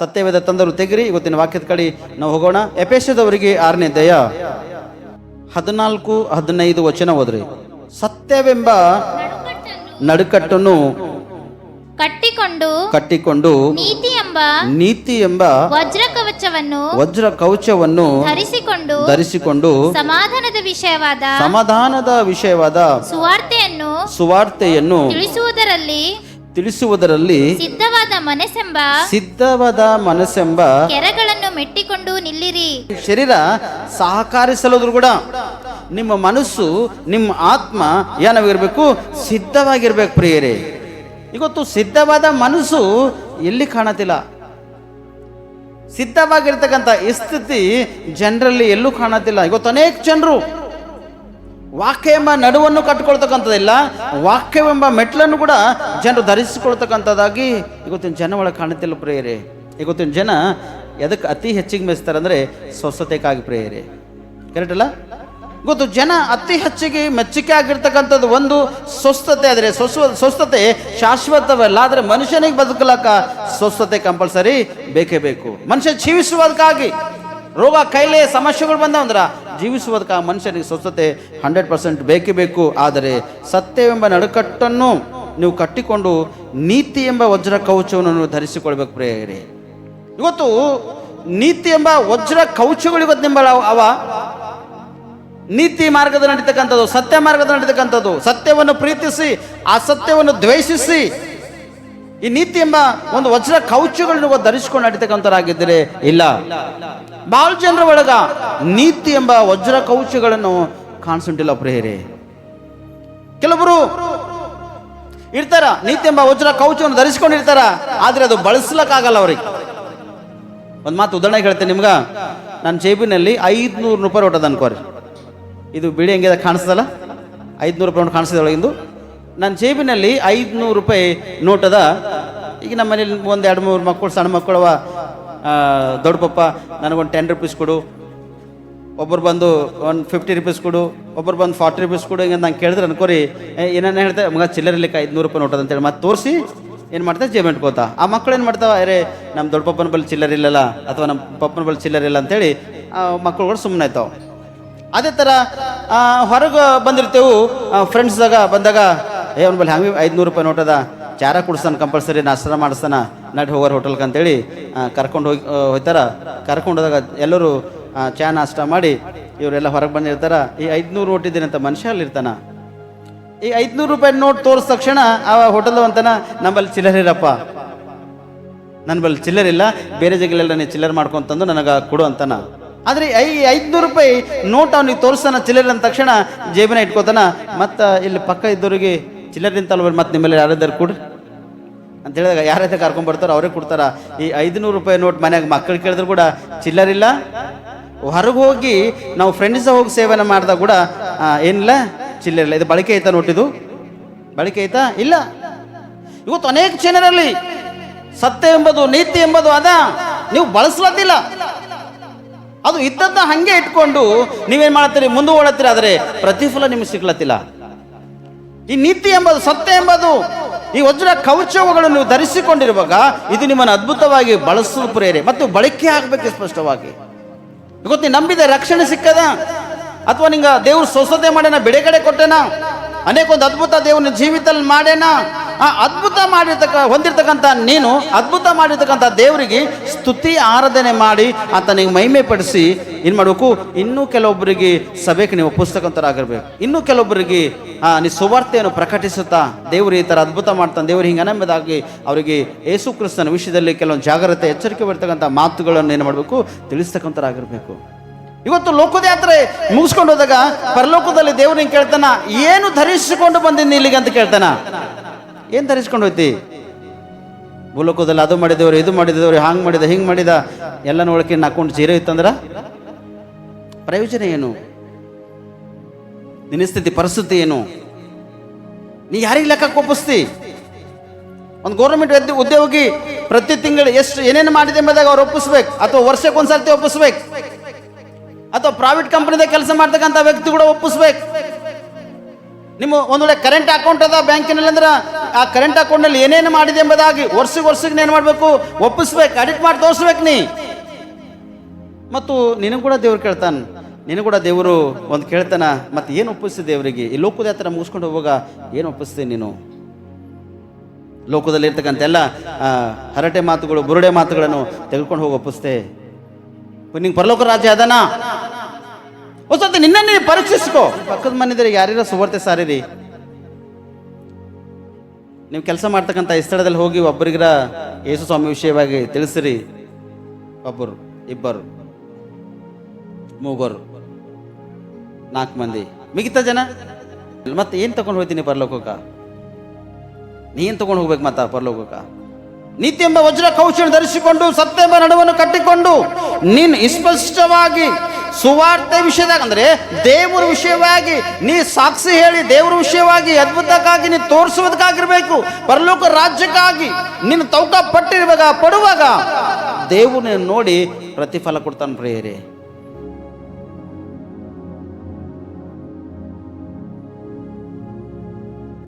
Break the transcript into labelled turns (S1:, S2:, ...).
S1: ಸತ್ಯವೇದ ತಂದರು ತೆಗಿರಿ ಇವತ್ತಿನ ವಾಕ್ಯದ ಕಡೆ ನಾವು ಹೋಗೋಣ. ಎಪೇಶದವರಿಗೆ ಆರನೇ ದಯ ಹದಿನಾಲ್ಕು ಹದಿನೈದು ವಚನ ಓದ್ರಿ. ಸತ್ಯವೆಂಬ ನಡುಕಟ್ಟನ್ನು
S2: ಕಟ್ಟಿಕೊಂಡು
S1: ಕಟ್ಟಿಕೊಂಡು
S2: ನೀತಿ ಎಂಬ
S1: ನೀತಿ ಎಂಬ
S2: ವಜ್ರ ಕವಚವನ್ನು
S1: ವಜ್ರ ಕವಚವನ್ನು
S2: ಧರಿಸಿಕೊಂಡು
S1: ಧರಿಸಿಕೊಂಡು
S2: ಸಮಾಧಾನದ ವಿಷಯವಾದ
S1: ಸಮಾಧಾನದ ವಿಷಯವಾದ
S2: ಸುವಾರ್ತೆಯನ್ನು
S1: ಸುವಾರ್ತೆಯನ್ನು
S2: ತಿಳಿಸುವುದರಲ್ಲಿ
S1: ತಿಳಿಸುವುದರಲ್ಲಿ
S2: ಸಿದ್ಧವಾದ ಮನಸ್ಸೆಂಬ
S1: ಸಿದ್ಧವಾದ ಮನಸ್ಸೆಂಬ
S2: ಕೆರೆಗಳನ್ನು ಮೆಟ್ಟಿಕೊಂಡು ನಿಲ್ಲಿರಿ.
S1: ಶರೀರ ಸಹಕರಿಸಲೋದ್ರು ಕೂಡ ನಿಮ್ಮ ಮನಸ್ಸು ನಿಮ್ಮ ಆತ್ಮ ಏನಾಗಿರ್ಬೇಕು? ಸಿದ್ಧವಾಗಿರ್ಬೇಕು ಪ್ರಿಯರೇ. ಇವತ್ತು ಸಿದ್ಧವಾದ ಮನಸ್ಸು ಎಲ್ಲಿ ಕಾಣತಿಲ್ಲ ಸಿದ್ಧವಾಗಿರ್ತಕ್ಕಂಥ ಈ ಸ್ಥಿತಿ ಜನರಲ್ಲಿ ಎಲ್ಲೂ ಕಾಣತಿಲ್ಲ ಇವತ್ತು ಅನೇಕ ಜನರು ವಾಕ್ಯ ಎಂಬ ನಡುವನ್ನು ಕಟ್ಟಿಕೊಳ್ತಕ್ಕಂಥದ್ದಿಲ್ಲ, ವಾಕ್ಯವೆಂಬ ಮೆಟ್ಲನ್ನು ಕೂಡ ಜನರು ಧರಿಸಿಕೊಳ್ತಕ್ಕಂಥದ್ದಾಗಿ ಇವತ್ತಿನ ಜನ ಒಳಗೆ ಕಾಣುತ್ತಿಲ್ಲ ಪ್ರೇಯರೇ. ಇವತ್ತಿನ ಜನ ಎದಕ್ಕೆ ಅತಿ ಹೆಚ್ಚಿಗೆ ಮೆಚ್ತಾರೆ ಅಂದರೆ ಸ್ವಸ್ಥತೆಗಾಗಿ ಪ್ರೇರೇ ಕರೆಕ್ಟ್ ಅಲ್ಲ? ಗೊತ್ತು, ಜನ ಅತಿ ಹೆಚ್ಚಿಗೆ ಮೆಚ್ಚುಗೆ ಆಗಿರ್ತಕ್ಕಂಥದ್ದು ಒಂದು ಸ್ವಸ್ಥತೆ, ಆದರೆ ಸ್ವಸ್ವ, ಸ್ವಸ್ಥತೆ ಶಾಶ್ವತವಲ್ಲ, ಆದರೆ ಮನುಷ್ಯನಿಗೆ ಬದುಕಲಕ್ಕ ಸ್ವಸ್ಥತೆ ಕಂಪಲ್ಸರಿ ಬೇಕೇ ಬೇಕು. ಮನುಷ್ಯ ಜೀವಿಸುವುದಕ್ಕಾಗಿ ರೋಗ ಕಾಯಿಲೆ ಸಮಸ್ಯೆಗಳು ಬಂದವಂದ್ರ ಜೀವಿಸುವುದಕ್ಕೆ ಆ ಮನುಷ್ಯನಿಗೆ ಸ್ವಸ್ಥತೆ ಹಂಡ್ರೆಡ್ ಪರ್ಸೆಂಟ್ ಬೇಕೇ ಬೇಕು. ಆದರೆ ಸತ್ಯವೆಂಬ ನಡುಕಟ್ಟನ್ನು ನೀವು ಕಟ್ಟಿಕೊಂಡು ನೀತಿ ಎಂಬ ವಜ್ರ ಕವಚವನ್ನು ಧರಿಸಿಕೊಳ್ಬೇಕು ಪ್ರೇರಿ ಇವತ್ತು ನೀತಿ ಎಂಬ ವಜ್ರ ಕವಚಗಳು ಇವತ್ತು ನಿಂಬಳ ಅವ ನೀತಿ ಮಾರ್ಗದ ನಡೀತಕ್ಕಂಥದ್ದು, ಸತ್ಯ ಮಾರ್ಗದ ನಡೀತಕ್ಕಂಥದ್ದು. ಸತ್ಯವನ್ನು ಪ್ರೀತಿಸಿ ಆ ಸತ್ಯವನ್ನು ದ್ವೇಷಿಸಿ ಈ ನೀತಿ ಎಂಬ ಒಂದು ವಜ್ರ ಕೌಚುಗಳನ್ನು ಧರಿಸಿಕೊಂಡು ನಡೀತಕ್ಕಂಥರಾಗಿದ್ದರೆ ಇಲ್ಲ. ಬಾಲ್ ಜನರ ಒಳಗ ನೀತಿ ಎಂಬ ವಜ್ರ ಕೌಚಗಳನ್ನು ಕಾಣಿಸುಂಟಿಲ್ಲ ಪ್ರೇರೆ ಕೆಲವರು ಇರ್ತಾರ, ನೀತಿ ಎಂಬ ವಜ್ರ ಕೌಚವನ್ನು ಧರಿಸ್ಕೊಂಡಿರ್ತಾರ, ಆದ್ರೆ ಅದು ಬಳಸ್ಲಕ್ಕಾಗಲ್ಲ ಅವ್ರಿಗೆ. ಒಂದು ಮಾತು ಉದಾಹರಣೆ ಹೇಳ್ತೇನೆ ನಿಮ್ಗ. ನನ್ನ ಜೇಬಿನಲ್ಲಿ ಐದ್ನೂರು ರೂಪಾಯಿ ಹೊಟ್ಟದ ಅನ್ಕೋರಿ ಇದು ಬಿಳಿ ಹೆಂಗಿದೆ ಕಾಣಿಸ್ತಲ್ಲ ಐದ್ನೂರು ರೂಪಾಯಿ ಕಾಣಿಸಿದ ಒಳಗಿಂದು ನನ್ನ ಜೇಬಿನಲ್ಲಿ ಐದುನೂರು ರೂಪಾಯಿ ನೋಟದ. ಈಗ ನಮ್ಮ ಮನೇಲಿ ಒಂದು ಎರಡು ಮೂರು ಮಕ್ಕಳು, ಸಣ್ಣ ಮಕ್ಕಳವ ದೊಡ್ಡ ಪಪ್ಪ, ನನಗೊಂದು ಟೆನ್ ರುಪೀಸ್ ಕೊಡು. ಒಬ್ಬರು ಬಂದು ಒಂದು ಫಿಫ್ಟಿ ರುಪೀಸ್ ಕೊಡು. ಒಬ್ಬರು ಬಂದು ಫಾರ್ಟಿ ರುಪೀಸ್ ಕೊಡು. ಹಿಂಗೆ ನಂಗೆ ಕೇಳಿದ್ರೆ ಅನ್ಕೋರಿ ಏನೇನು ಹೇಳ್ತಾರೆ ಮಗ ಚಿಲ್ಲರ್ ಇರ್ಲಿಕ್ಕೆ ಐದುನೂರು ರೂಪಾಯಿ ನೋಟದ ಅಂತೇಳಿ ಮತ್ತೆ ತೋರಿಸಿ, ಏನು ಮಾಡ್ತಾರೆ ಜೇಬ್ ಇಟ್ಕೋತಾ ಆ ಮಕ್ಕಳು ಏನು ಮಾಡ್ತಾವೆ, ಅರೆ ನಮ್ಮ ದೊಡ್ಡ ಪಪ್ಪನ ಬಳಿ ಚಿಲ್ಲರ್ ಇಲ್ಲಲ್ಲ, ಅಥವಾ ನಮ್ಮ ಪಪ್ಪನ ಬಳಿ ಚಿಲ್ಲರ್ ಇಲ್ಲ ಅಂತೇಳಿ, ಆ ಮಕ್ಕಳುಗಳು ಸುಮ್ಮನೆ ಆಯ್ತಾವೆ. ಅದೇ ಥರ ಹೊರಗೆ ಬಂದಿರ್ತೇವೆ ಫ್ರೆಂಡ್ಸ್ದಾಗ ಬಂದಾಗ ಏ, ಅವ್ನ ಬಲ್ಲಿ ಹಂಗೆ ಐದುನೂರು ರೂಪಾಯಿ ನೋಟದ ಚಾರ ಕುಡಿಸ್ತಾನೆ ಕಂಪಲ್ಸರಿ ನಾಷ್ಟ ಮಾಡಿಸ್ತಾನೆ, ನಡಿ ಹೋಗೋರು ಹೋಟೆಲ್ಗೆ ಅಂತೇಳಿ ಕರ್ಕೊಂಡು ಹೋಗಿ ಹೋಯ್ತಾರೆ. ಕರ್ಕೊಂಡೋದಾಗ ಎಲ್ಲರೂ ಚಾ ನಾಷ್ಟ ಮಾಡಿ ಇವರೆಲ್ಲ ಹೊರಗೆ ಬಂದಿರ್ತಾರ. ಈ ಐದುನೂರು ನೋಟಿದ್ದೀನಂತ ಅಂತ ಮನುಷ್ಯ ಅಲ್ಲಿರ್ತಾನ ಈ ಐದುನೂರು ರೂಪಾಯಿ ನೋಟ್ ತೋರಿಸ ತಕ್ಷಣ ಆ ಹೋಟೆಲ್ ಅಂತಾನ ನಮ್ಮಲ್ಲಿ ಚಿಲ್ಲರ್ ಇರಪ್ಪ. ನನ್ನ ಬಳಿ ಚಿಲ್ಲರ್ ಇಲ್ಲ. ಬೇರೆ ಜಾಗಲೆಲ್ಲ ನೀನು ಚಿಲ್ಲರ್ ಮಾಡ್ಕೊಂತಂದು ನನಗೆ ಕೊಡು ಅಂತಾನ. ಆದರೆ ಐ ಐದುನೂರು ರೂಪಾಯಿ ನೋಟ್ ಅವ್ನಿಗೆ ತೋರಿಸ್ತಾನ ಚಿಲ್ಲರ್ ಅಂದ ತಕ್ಷಣ ಜೇಬಿನ ಇಟ್ಕೋತಾನ. ಮತ್ತು ಇಲ್ಲಿ ಪಕ್ಕ ಇದ್ದವರಿಗೆ ಚಿಲ್ಲರ್ ನಿಂತಲ್ವ ಮತ್ತೆ ನಿಮ್ಮಲ್ಲಿ ಯಾರಾದ್ರು ಕೊಡ್ರಿ. ಅಂತ ಹೇಳಿದಾಗ ಯಾರೈತೆ ಕರ್ಕೊಂಡ್ ಬರ್ತಾರೋ ಅವರೇ ಕೊಡ್ತಾರ. ಈ ಐದುನೂರು ರೂಪಾಯಿ ನೋಟ್ ಮನ್ಯಾಗ ಮಕ್ಕಳು ಕೇಳಿದ್ರು ಕೂಡ ಚಿಲ್ಲರ್ ಇಲ್ಲ ಹೊರಗೆ ಹೋಗಿ ನಾವು ಫ್ರೆಂಡ್ಸ್ ಹೋಗಿ ಸೇವನೆ ಮಾಡಿದಾಗ ಕೂಡ ಏನಿಲ್ಲ ಚಿಲ್ಲರ್ ಇಲ್ಲ ಇದು ಬಳಕೆ ಐತಾ ನೋಟಿದು ಬಳಕೆ ಐತಾ ಇಲ್ಲ. ಇವತ್ತು ಅನೇಕ ಜನರಲ್ಲಿ ಸತ್ಯ ಎಂಬುದು, ನೀತಿ ಎಂಬುದು ಅದ. ನೀವು ಬಳಸ್ಲತ್ತಿಲ್ಲ. ಅದು ಇದ್ದದ್ದ ಹಂಗೆ ಇಟ್ಕೊಂಡು ನೀವೇನ್ ಮಾಡ್ತೀರಿ ಓಡತ್ತೀರಿ ಆದರೆ ಪ್ರತಿಫಲ ನಿಮ್ಗೆ ಸಿಗ್ಲತ್ತಿಲ್ಲ. ಈ ನೀತಿ ಎಂಬುದು, ಸತ್ಯ ಎಂಬುದು, ಈ ವಜ್ರ ಕವಚಗಳನ್ನು ನೀವು ಧರಿಸಿಕೊಂಡಿರುವಾಗ ಇದು ನಿಮ್ಮನ್ನು ಅದ್ಭುತವಾಗಿ ಬಳಸಲು ಪ್ರೇರೆ ಮತ್ತು ಬಳಕೆ ಆಗಬೇಕು ಸ್ಪಷ್ಟವಾಗಿ. ಗೊತ್ತಿ ನಂಬಿದೆ ರಕ್ಷಣೆ ಸಿಕ್ಕದ? ಅಥವಾ ನಿಂಗ ದೇವ್ರ ಸ್ವಸ್ಥತೆ ಮಾಡ್ಯಾನ, ಬಿಡುಗಡೆ ಕೊಟ್ಟೆನಾ? ಅನೇಕ ಒಂದು ಅದ್ಭುತ ದೇವ್ರನ್ನ ಜೀವಿತದಲ್ಲಿ ಮಾಡ್ಯಾನ? ಆ ಅದ್ಭುತ ಮಾಡಿರ್ತಕ್ಕ ಹೊಂದಿರ್ತಕ್ಕಂಥ ನೀನು ಅದ್ಭುತ ಮಾಡಿರ್ತಕ್ಕಂಥ ದೇವರಿಗೆ ಸ್ತುತಿ ಆರಾಧನೆ ಮಾಡಿ ಆತನಿಗೆ ಮಹಿಮೆ ಪಡಿಸಿ ಏನು ಮಾಡಬೇಕು? ಇನ್ನೂ ಕೆಲವೊಬ್ಬರಿಗೆ ಸಭೆಗೆ ನೀವು ಪುಸ್ತಕಂತರಾಗಿರ್ಬೇಕು ಇನ್ನೂ ಕೆಲವೊಬ್ಬರಿಗೆ ಆ, ನೀ ಸುವಾರ್ತೆಯನ್ನು ಪ್ರಕಟಿಸುತ್ತಾ ದೇವರು ಈ ಥರ ಅದ್ಭುತ ಮಾಡ್ತಾನೆ ದೇವರು ಹಿಂಗೆ ಅನಂಬದಾಗಿ ಅವರಿಗೆ ಯೇಸು ಕ್ರಿಸ್ತನ ವಿಷಯದಲ್ಲಿ ಕೆಲವೊಂದು ಜಾಗ್ರತೆ ಎಚ್ಚರಿಕೆ ಬರ್ತಕ್ಕಂಥ ಮಾತುಗಳನ್ನು ಏನು ಮಾಡಬೇಕು? ತಿಳಿಸ್ತಕ್ಕಂಥರಾಗಿರ್ಬೇಕು. ಇವತ್ತು ಲೋಕದ ಯಾತ್ರೆ ಮುಗಿಸ್ಕೊಂಡು ಹೋದಾಗ ಪರಲೋಕದಲ್ಲಿ ದೇವ್ರು ಹಿಂಗೆ ಕೇಳ್ತಾನ ಏನು ಧರಿಸಿಕೊಂಡು ಬಂದಿನಿ ಇಲ್ಲಿಗೆ? ಅಂತ ಕೇಳ್ತಾನ. ಏನು ಧರಿಸ್ಕೊಂಡು ಹೋಯ್ತಿ? ಭೂಲೋಕದಲ್ಲಿ ಅದು ಮಾಡಿದವ್ರು, ಇದು ಮಾಡಿದವ್ರು ಹಾಂಗೆ ಮಾಡಿದ, ಹಿಂಗೆ ಮಾಡಿದ ಎಲ್ಲ ನೋಡಕ್ಕೆ ಹಾಕೊಂಡು ಜೀರೋ ಇತ್ತಂದ್ರ ಪ್ರಯೋಜನ ಏನು? ನಿನ್ನ ಸ್ಥಿತಿ, ಪರಿಸ್ಥಿತಿ ಏನು? ನೀ ಯಾರಿಗೆ ಲೆಕ್ಕ ಕೋಪಿಸ್ತಿ ಒಂದು ಗೌರ್ಮೆಂಟ್ ಉದ್ಯೋಗಿ ಪ್ರತಿ ತಿಂಗಳು ಎಷ್ಟು ಏನೇನು ಮಾಡಿದೆ ಎಂಬುದಾಗ ಅವ್ರು ಒಪ್ಪಿಸ್ಬೇಕು. ಅಥವಾ ವರ್ಷಕ್ಕೆ ಒಂದ್ಸರ್ತಿ ಒಪ್ಪಿಸ್ಬೇಕು. ಅಥವಾ ಪ್ರೈವೇಟ್ ಕಂಪನಿದಾಗ ಕೆಲಸ ಮಾಡ್ತಕ್ಕಂಥ ವ್ಯಕ್ತಿ ಕೂಡ ಒಪ್ಪಿಸ್ಬೇಕು. ನಿಮ್ಮ ಒಂದು ವೇಳೆ ಕರೆಂಟ್ ಅಕೌಂಟ್ ಅದ ಬ್ಯಾಂಕಿನಲ್ಲಿ ಅಂದ್ರೆ ಆ ಕರೆಂಟ್ ಅಕೌಂಟ್ನಲ್ಲಿ ಏನೇನು ಮಾಡಿದೆ ಎಂಬುದಾಗಿ ವರ್ಷಕ್ಕೆ ವರ್ಷಕ್ಕೆ ಏನು ಮಾಡಬೇಕು? ಒಪ್ಪಿಸ್ಬೇಕು ಅಡಿಟ್ ಮಾಡಿ ತೋರಿಸ್ಬೇಕು ನೀ. ಮತ್ತು ನಿನಗೆ ಕೂಡ ದೇವ್ರು ಕೇಳ್ತಾನೆ, ನಿನಗೆ ಕೂಡ ದೇವರು ಒಂದು ಕೇಳ್ತಾನ ಮತ್ತೆ ಏನು ಒಪ್ಪಿಸ್ತಿ ದೇವರಿಗೆ? ಈ ಲೋಕದ ಹತ್ರ ಮುಗಿಸ್ಕೊಂಡು ಹೋಗುವಾಗ ಏನು ಒಪ್ಪಿಸ್ತೀನಿ ನೀನು? ಲೋಕದಲ್ಲಿ ಇರ್ತಕ್ಕಂಥ ಎಲ್ಲ ಹರಟೆ ಮಾತುಗಳು, ಬುರುಡೆ ಮಾತುಗಳನ್ನು ತೆಗೆದುಕೊಂಡು ಹೋಗಿ ಒಪ್ಪಿಸ್ತೇ. ನಿಂಗೆ ಪರಲೋಕ ರಾಜ್ಯ ಅದನಾ? ಒಂದ್ಸತಿ ನಿನ್ನೇ ನೀನು ಪರೀಕ್ಷಿಸ್ಕೋ. ಪಕ್ಕದ ಮನೆದ್ರೆ ಯಾರ್ಯಾರ ಸುವರ್ತೆ ಸಾರಿರಿ. ನೀವು ಕೆಲಸ ಮಾಡ್ತಕ್ಕಂಥ ಈ ಸ್ಥಳದಲ್ಲಿ ಹೋಗಿ ಒಬ್ಬರಿಗರ ಯೇಸು ಸ್ವಾಮಿ ವಿಷಯವಾಗಿ ತಿಳಿಸಿರಿ. ಒಬ್ಬರು, ಇಬ್ಬರು, ಮೂಗರು, ನಾಲ್ಕು ಮಂದಿ, ಮಿಗಿತ ಜನ. ಮತ್ತೆ ಏನು ತಗೊಂಡು ಹೋಗ್ತೀನಿ ಪರಲೋಕಕ್ಕ? ನೀನು ತಗೊಂಡು ಹೋಗ್ಬೇಕು ಮತ್ತ ಪರಲೋಕಕ್ಕ? ನೀತಿ ಎಂಬ ವಜ್ರ ಕೌಶಲ್ಯ ಧರಿಸಿಕೊಂಡು ಸತ್ಯ ಎಂಬ ನಡುವನ್ನು ಕಟ್ಟಿಕೊಂಡು ನೀನು ಸ್ಪಷ್ಟವಾಗಿ ಸುವಾರ್ತೆ ವಿಷಯದಾಗ ಅಂದರೆ ದೇವರ ವಿಷಯವಾಗಿ, ನೀ ಸಾಕ್ಷಿ ಹೇಳಿ ದೇವರ ವಿಷಯವಾಗಿ, ಅದ್ಭುತಕ್ಕಾಗಿ ನೀ ತೋರಿಸುವುದಕ್ಕಾಗಿರ್ಬೇಕು. ಪರಲೋಕ ರಾಜ್ಯಕ್ಕಾಗಿ ನಿನ್ನ ತೌಕ ಪಟ್ಟಿರುವಾಗ ಪಡುವಾಗ ದೇವ್ರನ್ನ ನೋಡಿ ಪ್ರತಿಫಲ ಕೊಡ್ತಾನೆ ಪ್ರೇಯರೇ.